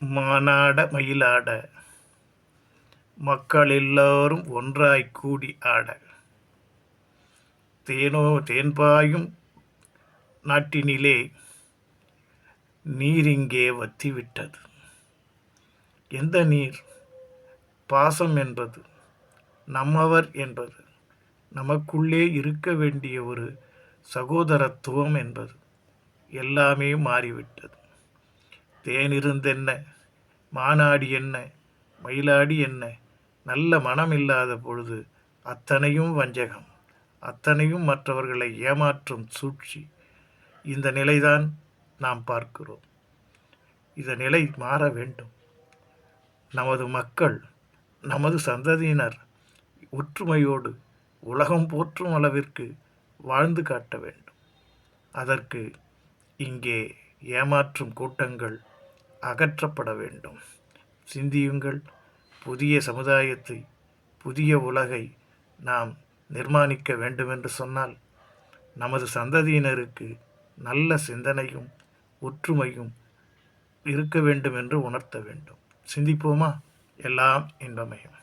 மானாட மயிலாட மக்கள் எல்லாரும் ஒன்றாய் கூடி ஆட. தேனோ தேன்பாயும் நாட்டினிலே நீர் இங்கே வத்திவிட்டது. எந்த நீர்? பாசம் என்பது நம்மவர் என்பது நமக்குள்ளே இருக்க வேண்டிய ஒரு சகோதரத்துவம் என்பது எல்லாமே மாறிவிட்டது. தேனிருந்தென்ன? மானாடி என்ன? மயிலாடி என்ன? நல்ல மனம் இல்லாத பொழுது அத்தனையும் வஞ்சகம். அத்தனையும் மற்றவர்களை ஏமாற்றும் சூழ்ச்சி. இந்த நிலைதான் நாம் பார்க்கிறோம். இந்த நிலை மாற வேண்டும். நமது மக்கள் நமது சந்ததியினர் ஒற்றுமையோடு உலகம் போற்றும் அளவிற்கு வாழ்ந்து காட்ட வேண்டும். அதற்கு இங்கே ஏமாற்றும் கூட்டங்கள் அகற்றப்பட வேண்டும். சிந்தியுங்கள். புதிய சமுதாயத்தை புதிய உலகை நாம் நிர்மாணிக்க வேண்டுமென்று சொன்னால் நமது சந்ததியினருக்கு நல்ல சிந்தனையும் ஒற்றுமையும் இருக்க வேண்டும் என்று உணர்த்த வேண்டும். சிந்திப்போமா? எல்லாம் இன்பமயம்.